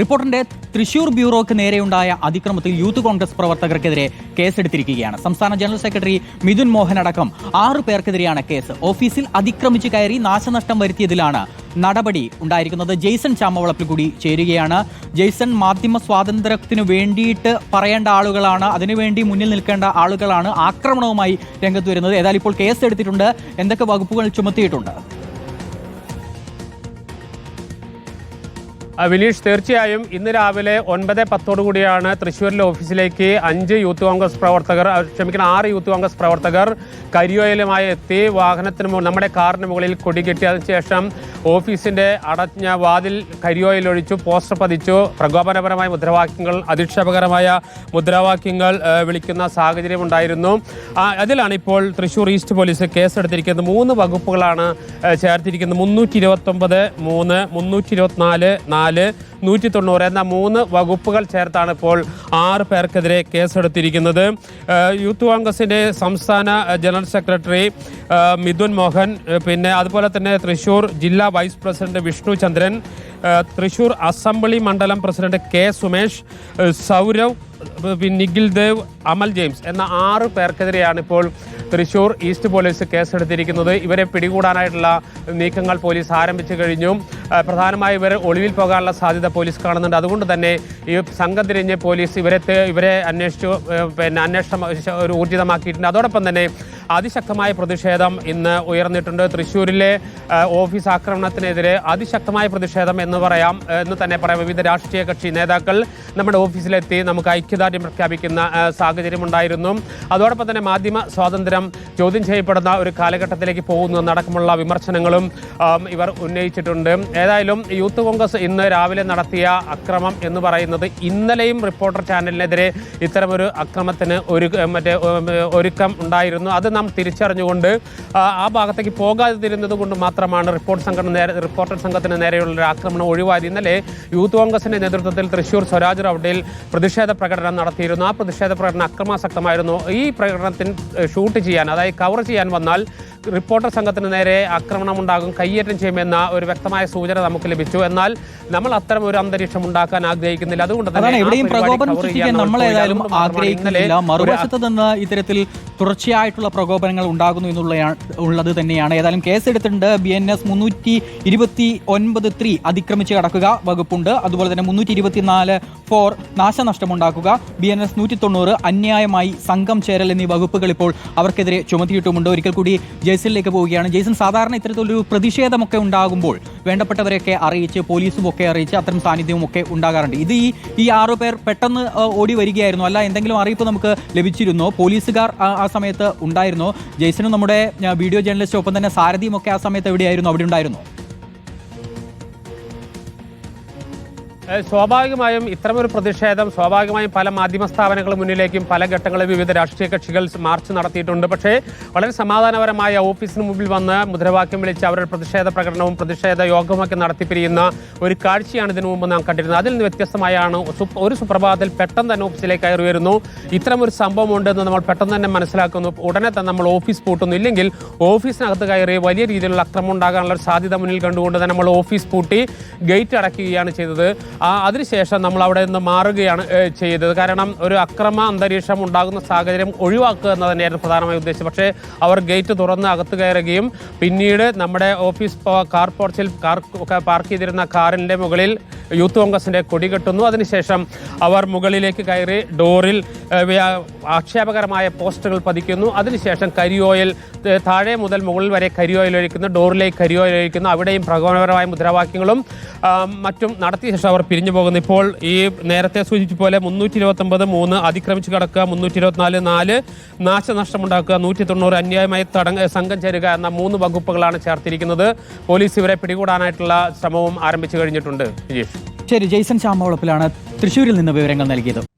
റിപ്പോർട്ടറിന്റെ തൃശൂർ ബ്യൂറോക്ക് നേരെയുണ്ടായ അതിക്രമത്തിൽ യൂത്ത് കോൺഗ്രസ് പ്രവർത്തകർക്കെതിരെ കേസെടുത്തിരിക്കുകയാണ്. സംസ്ഥാന general secretary Mithun Mohan അടക്കം ആറു പേർക്കെതിരെയാണ് കേസ്. ഓഫീസിൽ അതിക്രമിച്ച് കയറി നാശനഷ്ടം വരുത്തിയതിലാണ് നടപടി ഉണ്ടായിരിക്കുന്നത്. ജെയ്സൺ ചാമവളപ്പിൽ കൂടി ചേരുകയാണ്. ജെയ്സൺ മാധ്യമ സ്വാതന്ത്ര്യത്തിനു വേണ്ടിയിട്ട് പറയേണ്ട ആളുകളാണ്. അതിനുവേണ്ടി മുന്നിൽ നിൽക്കേണ്ട ആളുകളാണ് ആക്രമണവുമായി രംഗത്ത് വരുന്നത്. ഏതായാലും ഇപ്പോൾ കേസ് എടുത്തിട്ടുണ്ട് എന്തൊക്കെ വകുപ്പുകൾ ചുമത്തിയിട്ടുണ്ട്? വിനീഷ് തീർച്ചയായും ഇന്ന് രാവിലെ ഒൻപത് കൂടിയാണ് തൃശ്ശൂരിലെ ഓഫീസിലേക്ക് അഞ്ച് യൂത്ത് കോൺഗ്രസ് പ്രവർത്തകർ ക്ഷമിക്കണം ആറ് യൂത്ത് കോൺഗ്രസ് പ്രവർത്തകർ കരിയോയിലുമായി എത്തി. വാഹനത്തിന് നമ്മുടെ കാറിന് മുകളിൽ കൊടികെട്ടി അതിനുശേഷം ഓഫീസിന്റെ അടഞ്ഞ വാതിൽ കരിയോയിലൊഴിച്ചു പോസ്റ്റർ പതിച്ചു. പ്രകോപനപരമായ മുദ്രാവാക്യങ്ങൾ അധിക്ഷേപകരമായ മുദ്രാവാക്യങ്ങൾ വിളിക്കുന്ന സാഹചര്യം ഉണ്ടായിരുന്നു. അതിലാണ് ഇപ്പോൾ തൃശ്ശൂർ ഈസ്റ്റ് പോലീസ് കേസെടുത്തിരിക്കുന്നത്. മൂന്ന് വകുപ്പുകളാണ് ചേർത്തിരിക്കുന്നത്. മുന്നൂറ്റി ഇരുപത്തൊമ്പത് മൂന്ന് മുന്നൂറ്റി ഇരുപത്തിനാല് നാല് നൂറ്റി തൊണ്ണൂറ് എന്ന മൂന്ന് വകുപ്പുകൾ ചേർത്താണ് ഇപ്പോൾ ആറ് പേർക്കെതിരെ കേസെടുത്തിരിക്കുന്നത്. യൂത്ത് കോൺഗ്രസിന്റെ സംസ്ഥാന ജനറൽ സെക്രട്ടറി മിഥുൻ മോഹൻ പിന്നെ അതുപോലെ തന്നെ തൃശൂർ ജില്ലാ vice president Vishnu Chandran Thrissur assembly മണ്ഡലം president K Sumesh Sourav Nikhil Dev Amal James എന്ന ആറ് പേർക്കെതിരെയാണ് ഇപ്പോൾ തൃശൂർ ഈസ്റ്റ് പോലീസ് കേസെടുത്തിരിക്കുന്നത്. ഇവരെ പിടികൂടാനായിട്ടുള്ള നീക്കങ്ങൾ പോലീസ് ആരംഭിച്ചു കഴിഞ്ഞു. പ്രധാനമായി ഇവർ ഒളിവിൽ പോകാനുള്ള സാധ്യത പോലീസ് കാണുന്നുണ്ട്. അതുകൊണ്ട് തന്നെ ഈ സംഘം തിരിഞ്ഞ് പോലീസ് ഇവരെ ഇവരെ അന്വേഷിച്ചു പിന്നെ അന്വേഷണം ഒരു ഊർജിതമാക്കിയിട്ടുണ്ട്. അതോടൊപ്പം തന്നെ അതിശക്തമായ പ്രതിഷേധം ഇന്ന് ഉയർന്നിട്ടുണ്ട്. തൃശ്ശൂരിലെ ഓഫീസ് ആക്രമണത്തിനെതിരെ അതിശക്തമായ പ്രതിഷേധം എന്ന് പറയാം. എന്ന് തന്നെ പറയാം. വിവിധ രാഷ്ട്രീയ കക്ഷി നേതാക്കൾ നമ്മുടെ ഓഫീസിലെത്തി നമുക്ക് ഐക്യദാർഢ്യം പ്രഖ്യാപിക്കുന്ന സാഹചര്യമുണ്ടായിരുന്നു അതോടൊപ്പം തന്നെ മാധ്യമ സ്വാതന്ത്ര്യം ചോദ്യം ചെയ്യപ്പെടുന്ന ഒരു കാലഘട്ടത്തിലേക്ക് പോകുന്നു എന്നടക്കമുള്ള വിമർശനങ്ങളും ഇവർ ഉന്നയിച്ചിട്ടുണ്ട്. ഏതായാലും യൂത്ത് കോൺഗ്രസ് ഇന്ന് രാവിലെ നടത്തിയ അക്രമം എന്ന് പറയുന്നത് ഇന്നലെയും റിപ്പോർട്ടർ ചാനലിനെതിരെ ഇത്തരമൊരു അക്രമത്തിന് ഒരു മറ്റേ ഒരുക്കം ഉണ്ടായിരുന്നു. അത് നാം തിരിച്ചറിഞ്ഞുകൊണ്ട് ആ, ഭാഗത്തേക്ക് പോകാതെ പോകാതിരുന്നത് കൊണ്ട് മാത്രമാണ് റിപ്പോർട്ട് സംഘടന നേരെ റിപ്പോർട്ടർ സംഘത്തിന് നേരെയുള്ള ഒരു ആക്രമണം ഒഴിവായത്. ഇന്നലെ യൂത്ത് കോൺഗ്രസിന്റെ നേതൃത്വത്തിൽ തൃശൂർ സ്വരാജ് റൗഡിൽ പ്രതിഷേധ പ്രകടനം നടത്തിയിരുന്നു. ആ പ്രതിഷേധ പ്രകടനം അക്രമാസക്തമായിരുന്നു. ഈ പ്രകടനത്തിന് ഷൂട്ട് ചെയ്യാൻ അതായത് കവർ ചെയ്യാൻ വന്നാൽ റിപ്പോർട്ടർ സംഘത്തിന് നേരെ ആക്രമണം ഉണ്ടാകും കയ്യേറ്റം ചെയ്യുമെന്ന ഒരു വ്യക്തമായ സൂചന നമുക്ക് ലഭിച്ചു. എന്നാൽ നമ്മൾ അത്തരം ഒരു അന്തരീക്ഷം ഉണ്ടാക്കാൻ ആഗ്രഹിക്കുന്നില്ല. അതുകൊണ്ട് തന്നെ ഇന്നലെ ഒരു മറുവശത്ത് നിന്ന് ഇത്തരത്തിൽ തുടർച്ചയായിട്ടുള്ള പ്രകോപനങ്ങൾ ഉണ്ടാകുന്നു എന്നുള്ള ഉള്ളത് തന്നെയാണ്. ഏതായാലും കേസെടുത്തിട്ടുണ്ട്. ബി എൻ എസ് മുന്നൂറ്റി ഇരുപത്തി ഒൻപത് ത്രീ അതിക്രമിച്ച് കടക്കുക വകുപ്പുണ്ട്. അതുപോലെ തന്നെ മുന്നൂറ്റി ഇരുപത്തിനാല് ഫോർ നാശനഷ്ടമുണ്ടാക്കുക. ബി എൻ എസ് നൂറ്റി തൊണ്ണൂറ് അന്യായമായി സംഘം ചേരൽ എന്നീ വകുപ്പുകൾ ഇപ്പോൾ അവർക്കെതിരെ ചുമത്തിയിട്ടുമുണ്ട്. ഒരിക്കൽ കൂടി ജയ്സണിലേക്ക് പോവുകയാണ്. ജയ്സൺ സാധാരണ ഇത്തരത്തിലൊരു പ്രതിഷേധമൊക്കെ ഉണ്ടാകുമ്പോൾ വേണ്ടപ്പെട്ടവരെയൊക്കെ അറിയിച്ച് പോലീസും ഒക്കെ അറിയിച്ച് അത്തരം സാന്നിധ്യവും ഒക്കെ ഉണ്ടാകാറുണ്ട്. ഇത് ഈ ഈ ആറു പേർ പെട്ടെന്ന് ഓടി വരികയായിരുന്നു. അല്ല എന്തെങ്കിലും അറിയിപ്പ് നമുക്ക് ലഭിച്ചിരുന്നോ? പോലീസുകാർ ആ സമയത്ത് ഉണ്ടായിരുന്നു. ജെയ്സനും നമ്മുടെ വീഡിയോ ജേർണലിസ്റ്റ് ഒപ്പം തന്നെ സാരഥിയും ഒക്കെ ആ സമയത്ത് എവിടെയായിരുന്നു? അവിടെ ഉണ്ടായിരുന്നോ? സ്വാഭാവികമായും ഇത്തരമൊരു പ്രതിഷേധം സ്വാഭാവികമായും പല മാധ്യമ സ്ഥാപനങ്ങളുടെ മുന്നിലേക്കും പല ഘട്ടങ്ങളിൽ വിവിധ രാഷ്ട്രീയ കക്ഷികൾ മാർച്ച് നടത്തിയിട്ടുണ്ട്. പക്ഷേ വളരെ സമാധാനപരമായ ഓഫീസിന് മുമ്പിൽ വന്ന് മുദ്രാവാക്യം വിളിച്ച് അവരുടെ പ്രതിഷേധ പ്രകടനവും പ്രതിഷേധ യോഗവുമൊക്കെ നടത്തിപ്പിരിയുന്ന ഒരു കാഴ്ചയാണ് ഇതിനു മുമ്പ് നാം കണ്ടിരുന്നത്. അതിൽ നിന്ന് വ്യത്യസ്തമായാണ് ഒരു സുപ്രഭാതത്തിൽ പെട്ടെന്ന് തന്നെ ഓഫീസിലേക്ക് കയറി വരുന്നു. ഇത്തരമൊരു സംഭവം ഉണ്ടെന്ന് നമ്മൾ പെട്ടെന്ന് തന്നെ മനസ്സിലാക്കുന്നു. ഉടനെ തന്നെ നമ്മൾ ഓഫീസ് പൂട്ടുന്നു. ഇല്ലെങ്കിൽ ഓഫീസിനകത്ത് കയറി വലിയ രീതിയിലുള്ള അക്രമം ഉണ്ടാകാനുള്ള സാധ്യത മുന്നിൽ കണ്ടുകൊണ്ട് തന്നെ നമ്മൾ ഓഫീസ് പൂട്ടി ഗേറ്റ് അടയ്ക്കുകയാണ് ചെയ്തത്. അതിനുശേഷം നമ്മൾ അവിടെ നിന്ന് മാറുകയാണ് ചെയ്തത്. കാരണം ഒരു അക്രമ അന്തരീക്ഷം ഉണ്ടാകുന്ന സാഹചര്യം ഒഴിവാക്കുക എന്ന് തന്നെയായിരുന്നു പ്രധാനമായി ഉദ്ദേശിച്ചത് പക്ഷേ അവർ ഗേറ്റ് തുറന്ന് അകത്ത് കയറുകയും പിന്നീട് നമ്മുടെ ഓഫീസ് കാർ പോർച്ചിൽ കാർ പാർക്ക് ചെയ്തിരുന്ന കാറിന്റെ മുകളിൽ യൂത്ത് കോൺഗ്രസിന്റെ കൊടി കെട്ടുന്നു. അതിനുശേഷം അവർ മുകളിലേക്ക് കയറി ഡോറിൽ ആക്ഷേപകരമായ പോസ്റ്ററുകൾ പതിക്കുന്നു. അതിനുശേഷം കരിയോയിൽ താഴെ മുതൽ മുകളിൽ വരെ കരിയോയിൽ ഒഴിക്കുന്നു ഡോറിലേക്ക് കരിയോയിൽ ഒഴിക്കുന്നു. അവിടെയും പ്രകോപനപരമായ മുദ്രാവാക്യങ്ങളും മറ്റും നടത്തിയ ശേഷം അവർ പിരിഞ്ഞു പോകുന്നു. ഇപ്പോൾ ഈ നേരത്തെ സൂചിപ്പിച്ച പോലെ മുന്നൂറ്റി ഇരുപത്തൊമ്പത് മൂന്ന് അതിക്രമിച്ച് കടക്കുക മുന്നൂറ്റി ഇരുപത്തിനാല് നാല് നാശനഷ്ടമുണ്ടാക്കുക നൂറ്റി തൊണ്ണൂറ് അന്യായമായി തടങ്ങ സംഘം ചേരുക എന്ന മൂന്ന് വകുപ്പുകളാണ് ചേർത്തിരിക്കുന്നത്. പോലീസ് ഇവരെ പിടികൂടാനായിട്ടുള്ള ശ്രമവും ആരംഭിച്ചു കഴിഞ്ഞിട്ടുണ്ട്. വിജേഷ് ശരി ജെയ്സൺ ചാമവളപ്പിലാണ് തൃശ്ശൂരിൽ നിന്ന് വിവരങ്ങൾ നൽകിയത്.